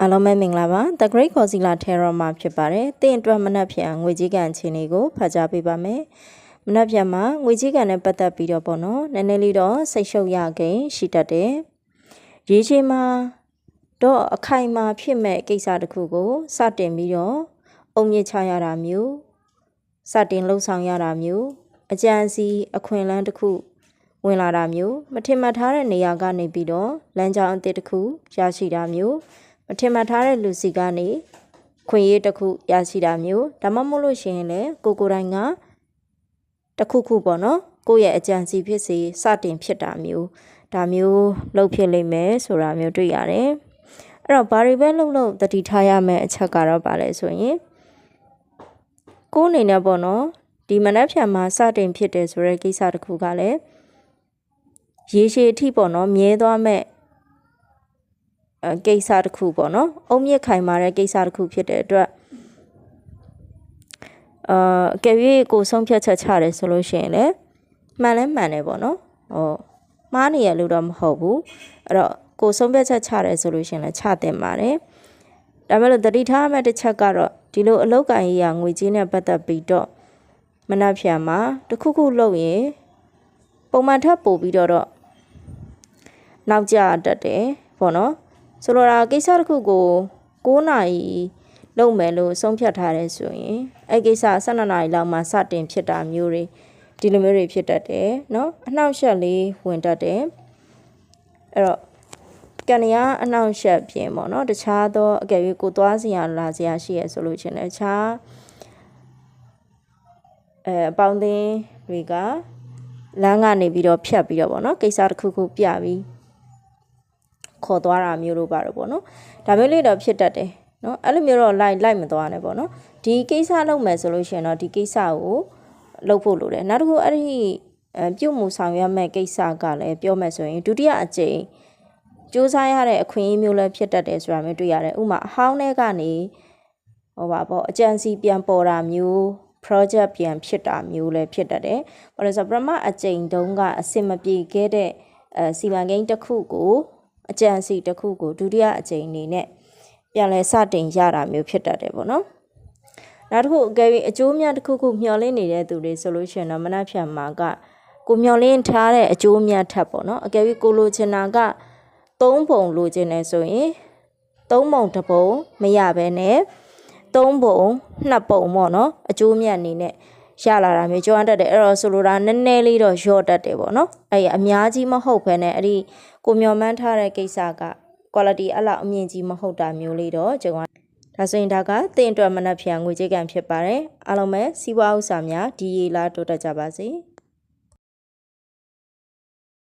အားလုံးပဲမင်္ဂလာပါ The Great Godzilla Terror မှာဖြစ်ပါတယ်။တင်းအတွက်မနှက်ဖြန်ငွေကြီးကန်အခြေအနေကိုဖတ်ကြားပေးပါမယ်။မနှက်ဖြန်မှာငွေကြီးကန်နဲ့ပတ်သက်ပြီးတော့ပေါ့နော်။နည်းနည်းလေးတော့စိတ်ရှုပ်ရခင်ရှိတတ်တယ်။ရေးချင်းမှာတော့အခိုင်အမာဖြစ်မဲ့ကိစ္စတစ်ခုကိုစတင်ပြီးတော့အုံမြင့်ချရတာမျိုးစတင်လှုပ်ဆောင်ရတာမျိုးအကြံစီအခွင့်အလမ်းတစ်ခုဝင်လာတာမျိုးမထင်မှတ်ထားတဲ့နေရာကနေပြီးတော့လမ်းကြောင်းအသစ်တစ်ခုရရှိတာမျိုး မထင်မှတ်ထားတဲ့လူစီကနေခွင့်ရေးတစ်ခုရရှိတာမျိုးဒါမှမဟုတ်လို့ရှိရင်လည်းကိုကိုယ်တိုင်ကတစ်ခုခုပေါ့နော်ကိုယ့်ရဲ့အကြံစီဖြစ်စီစတင်ဖြစ်တာမျိုးဒါမျိုးလုပ်ဖြစ်လိမ့်မယ်ဆိုတာမျိုးတွေ့ရတယ်အဲ့တော့ဘာတွေပဲလုပ်လို့တတိထားရမယ့်အချက်ကတော့ပါလဲဆိုရင်ကိုယ်အနေနဲ့ပေါ့နော်ဒီမနက်ဖြန်မှာစတင်ဖြစ်တယ်ဆိုတဲ့ကိစ္စတစ်ခုကလည်းရေရှည်အထိပေါ့နော်မြဲသွားမဲ့အဲ ကိစ္စတစ်ခုပေါ့နော်အုံမြင့်ခိုင်မာတဲ့ကိစ္စတစ်ခုဖြစ်တဲ့အတွက်အာအကယ်၍ကိုဆုံးဖြတ်ချက်ချတယ်ဆိုလို့ရှိရင်လည်းမှန်လဲမှန်တယ်ပေါ့နော်ဟောမှားနေရလို့တော့မဟုတ်ဘူးအဲ့တော့ကိုဆုံးဖြတ်ချက်ချတယ်ဆိုလို့ရှိရင်လည်းချတင်ပါတယ်ဒါပေမဲ့လို့တတိထားမဲ့တစ်ချက်ကတော့ဒီလိုအလောက်ကန်ကြီးရငွေကြေးနဲ့ပတ်သက်ပြီးတော့မနှက်ဖြန်မှာတခုခုလုပ်ရင်ပုံမှန်ထပ်ပို့ပြီးတော့တော့နောက်ကျတတ်တယ်ပေါ့နော် ဆိုလိုတာကိစ္စတစ်ခုကို9နာရီလုပ်မယ်လို့ဆုံးဖြတ်ထားတယ်ဆိုရင်အဲ့ကိစ္စ12နာရီလောက်မှစတင်ဖြစ်တာမျိုးတွေဒီလိုမျိုးတွေဖြစ်တတ်တယ်เนาะအနှောက်အယှက်လေးဝင်တတ်တယ်အဲ့တော့ကန်ရအနှောက်အယှက်ပြင်ပေါ့เนาะတခြားသောအကယ်၍ကိုသွားစီရလာစီရရှိရဆိုလို့ချင်းလည်းတခြားအဲအပေါင်းအသင်းတွေကလမ်းကနေပြီးတော့ဖြတ်ပြီးတော့ပေါ့နော်ကိစ္စတစ်ခုခုပြပြီး ခေါ်သွားတာမျိုးလို့ပါတော့ပေါ့နော်ဒါမျိုးလေးတော့ဖြစ်တတ်တယ်နော်အဲ့လိုမျိုးတော့လိုက်လိုက်မသွားနဲ့ပေါ့နော်ဒီကိစ္စလုပ်မယ်ဆိုလို့ရှိရင်တော့ဒီကိစ္စကိုလုပ်ဖို့လိုတယ်နောက်တစ်ခုအဲ့ဒီအပြုတ်မှုဆောင်ရွက်မဲ့ကိစ္စကလည်းပြောမယ်ဆိုရင်ဒုတိယအကြိမ်စူးစမ်းရတဲ့အခွင့်အရေးမျိုးလည်းဖြစ်တတ်တယ်ဆိုတာမျိုးတွေ့ရတယ်ဥမာအဟောင်းထဲကနေဟောပါပေါ့အကြံစီပြန်ပေါ်တာမျိုး project ပြန်ဖြစ်တာမျိုးလည်းဖြစ်တတ်တယ်။ဘာလို့ဆိုပရမအကြိမ်တုံးကအစင်မပြေခဲ့တဲ့အဲစီမံကိန်းတစ်ခုကို အကြံစီတစ်ခုကိုဒုတိယအကြိမ်အနေနဲ့ပြန်လဲစတင်ရတာမျိုးဖြစ်တတ်တယ်ပေါ့နော်။နောက်တစ်ခုအကယ်၍အကျိုးများတစ်ခုခုမျှော်လင့်နေတဲ့သူတွေဆိုလို့ရှိရင်တော့မနှက်ဖြန်မှာကကိုမျှော်လင့်ထားတဲ့အကျိုးများထပ်ပေါ့နော်။အကယ်၍ကိုလိုချင်တာက၃ပုံလိုချင်တယ်ဆိုရင်၃ပုံတစ်ပုံမရဘဲနဲ့၃ပုံ၂ပုံပေါ့နော်အကျိုးမြတ်အနေနဲ့ရလာတာမျိုးကြွမ်းတတ်တယ်အဲ့တော့ဆိုလိုတာနည်းနည်းလေးတော့ရော့တတ်တယ်ပေါ့နော်အဲ့အများကြီးမဟုတ်ဘဲနဲ့အဲ့ဒီ ကိုမျော်မှန်းထားတဲ့ကိစ္စက quality အဲ့လောက်အမြင့်ကြီးမဟုတ်တာမျိုးလေးတော့ကျွန်တော်ဒါဆိုရင်ဒါကတင်အတွက်မနှက်ဖြန်ငွေကြေးကန်ဖြစ်ပါတယ်အားလုံးပဲစီးပွားဥစ္စာများဒီရီလာတိုးတက်ကြပါစေ။